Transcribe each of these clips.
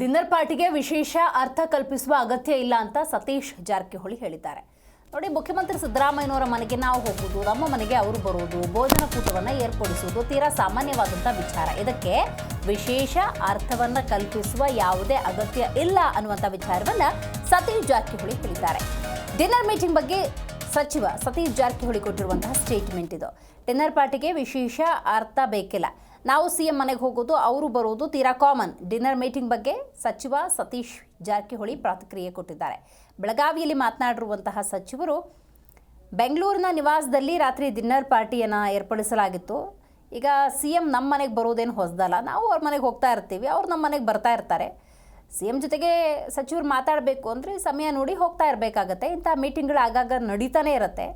Dinner ಪಾರ್ಟಿಗೆ ವಿಶೇಷ ಅರ್ಥ ಕಲ್ಪಿಸುವ ಅಗತ್ಯ ಇಲ್ಲ ಅಂತ ಸತೀಶ್ ಜಾರಕಿಹೊಳಿ ಹೇಳಿದ್ದಾರೆ. ನೋಡಿ, ಮುಖ್ಯಮಂತ್ರಿ ಸಿದ್ದರಾಮಯ್ಯನವರ ಮನೆಗೆ ನಾವು ಹೋಗುವುದು, ನಮ್ಮ ಮನೆಗೆ ಅವರು ಬರುವುದು, ಭೋಜನ ಕೂಟವನ್ನು ಏರ್ಪಡಿಸುವುದು ತೀರಾ ಸಾಮಾನ್ಯವಾದಂಥ ವಿಚಾರ. ಇದಕ್ಕೆ ವಿಶೇಷ ಅರ್ಥವನ್ನು ಕಲ್ಪಿಸುವ ಯಾವುದೇ ಅಗತ್ಯ ಇಲ್ಲ ಅನ್ನುವಂಥ ವಿಚಾರವನ್ನು ಸತೀಶ್ ಜಾರಕಿಹೊಳಿ ಹೇಳಿದ್ದಾರೆ. ಡಿನ್ನರ್ ಮೀಟಿಂಗ್ ಬಗ್ಗೆ ಸಚಿವ ಸತೀಶ್ ಜಾರಕಿಹೊಳಿ ಕೊಟ್ಟಿರುವಂತಹ ಸ್ಟೇಟ್ಮೆಂಟ್ ಇದು. ಡಿನ್ನರ್ ಪಾರ್ಟಿಗೆ ವಿಶೇಷ ಅರ್ಥ ಬೇಕಿಲ್ಲ. ನಾವು ಸಿ ಎಂ ಮನೆಗೆ ಹೋಗೋದು, ಅವರು ಬರೋದು ತೀರಾ ಕಾಮನ್ ಡಿನ್ನರ್ ಮೀಟಿಂಗ್ ಬಗ್ಗೆ ಸಚಿವ ಸತೀಶ್ ಜಾರಕಿಹೊಳಿ ಪ್ರತಿಕ್ರಿಯೆ ಕೊಟ್ಟಿದ್ದಾರೆ. ಬೆಳಗಾವಿಯಲ್ಲಿ ಮಾತನಾಡಿರುವಂತಹ ಸಚಿವರು, ಬೆಂಗಳೂರಿನ ನಿವಾಸದಲ್ಲಿ ರಾತ್ರಿ ಡಿನ್ನರ್ ಪಾರ್ಟಿಯನ್ನು ಏರ್ಪಡಿಸಲಾಗಿತ್ತು. ಈಗ ಸಿ ಎಂ ನಮ್ಮ ಮನೆಗೆ ಬರೋದೇನು ಹೊಸದಲ್ಲ. ನಾವು ಅವ್ರ ಮನೆಗೆ ಹೋಗ್ತಾ ಇರ್ತೀವಿ, ಅವ್ರು ನಮ್ಮ ಮನೆಗೆ ಬರ್ತಾ ಇರ್ತಾರೆ. ಸಿ ಎಂ ಜೊತೆಗೆ ಸಚಿವರು ಮಾತಾಡಬೇಕು ಅಂದರೆ ಸಮಯ ನೋಡಿ ಹೋಗ್ತಾ ಇರಬೇಕಾಗತ್ತೆ. ಇಂಥ ಮೀಟಿಂಗ್ಗಳು ಆಗಾಗ ನಡೀತಾನೆ ಇರುತ್ತೆ.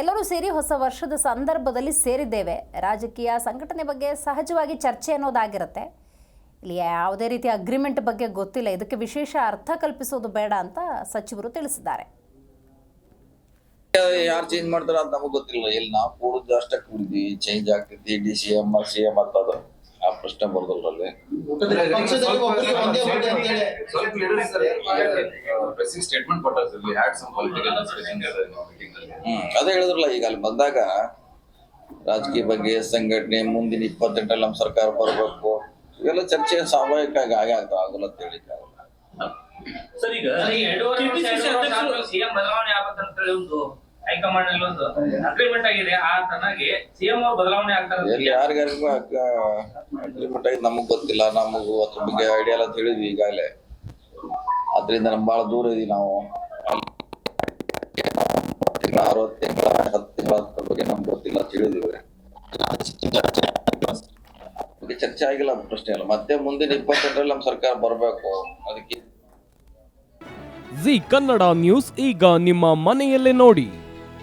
ಎಲ್ಲರೂ ಸೇರಿ ಹೊಸ ವರ್ಷದ ಸಂದರ್ಭದಲ್ಲಿ ಸೇರಿದ್ದೇವೆ. ರಾಜಕೀಯ ಸಂಘಟನೆ ಬಗ್ಗೆ ಸಹಜವಾಗಿ ಚರ್ಚೆ ಅನ್ನೋದಾಗಿರುತ್ತೆ. ಇಲ್ಲಿ ಯಾವುದೇ ರೀತಿಯ ಅಗ್ರಿಮೆಂಟ್ ಬಗ್ಗೆ ಗೊತ್ತಿಲ್ಲ. ಇದಕ್ಕೆ ವಿಶೇಷ ಅರ್ಥ ಕಲ್ಪಿಸೋದು ಬೇಡ ಅಂತ ಸಚಿವರು ತಿಳಿಸಿದ್ದಾರೆ. ಯಾರು ಚೇಂಜ್ ಮಾಡ್ತಾರ ಅಂತ ನಮಗೆ ಗೊತ್ತಿಲ್ಲ. ಇಲ್ಲಿ ನಾವು ಕೂಡುದು ಅಷ್ಟೇ ಕೂಡಿದ್ವಿ ಚೇಂಜ್ ಆಗ್ತೈತಿ D C M C M ಅಂತ ಪ್ರಶ್ನೆ ಬರ್ದಲ್ರಲ್ಲಿ ಹ್ಮ್ ಅದೇ ಹೇಳಿದ್ರಲ್ಲ ಈಗ ಅಲ್ಲಿ ಬಂದಾಗ ರಾಜಕೀಯ ಬಗ್ಗೆ ಸಂಘಟನೆ ಮುಂದಿನ ಇಪ್ಪತ್ತೆಂಟಲ್ಲಿ ನಮ್ಮ ಸರ್ಕಾರ ಬರ್ಬೇಕು ಇವೆಲ್ಲ ಚರ್ಚೆ ಸ್ವಾಭಾವಿಕ ಆಗಿ ಆಗೇ ಆಗ್ತಾವ ಆಗಲ್ಲ ಅಂತ ಹೇಳಿಕ್ಕೆ ಆಗಲ್ಲ. ಸರ್ ಈಗ ಹೈಕಮಾಂಡ್ ಅಲ್ಲಿ ಒಂದು ಅಗ್ರಿಮೆಂಟ್ ಆಗಿದೆ. ಆ ತನಗೆ ಸಿಎಂ ಅವರು ಬದಲಾವಣೆ ಆಗ್ತಾರೆ ಎಲ್ಲಿ ಯಾರಿಗಾರಿಗೂ ಅಗ್ರಿಮೆಂಟ್ ಆಗಿದೆ ನಮಗ್ ಗೊತ್ತಿಲ್ಲ ನಮಗೂ ಅದ್ರ ಬಗ್ಗೆ ಐಡಿಯಾ ಎಲ್ಲ ತಿಳಿದ್ವಿ ಈಗಾಗಲೇ. ಅದರಿಂದ ನಮ್ ಬಹಳ ದೂರ ಇದೀವಿ ನಾವು. ತಿಂಗಳ ಅರವತ್ತು ತಿಂಗಳ ಹತ್ತು ತಿಂಗಳ ಅದ್ರ ಬಗ್ಗೆ ನಮ್ಗೆ ಗೊತ್ತಿಲ್ಲ ತಿಳಿದಿವಿ ಬಗ್ಗೆ ಚರ್ಚೆ ಆಗಿಲ್ಲ ಪ್ರಶ್ನೆ ಇಲ್ಲ ಮತ್ತೆ ಮುಂದಿನ ಇಪ್ಪತ್ತೆಂಟರಲ್ಲಿ ನಮ್ಮ ಸರ್ಕಾರ ಬರಬೇಕು. ಅದಕ್ಕೆ ಜಿ ಕನ್ನಡ ನ್ಯೂಸ್ ಈಗ ನಿಮ್ಮ ಮನೆಯಲ್ಲೇ ನೋಡಿ.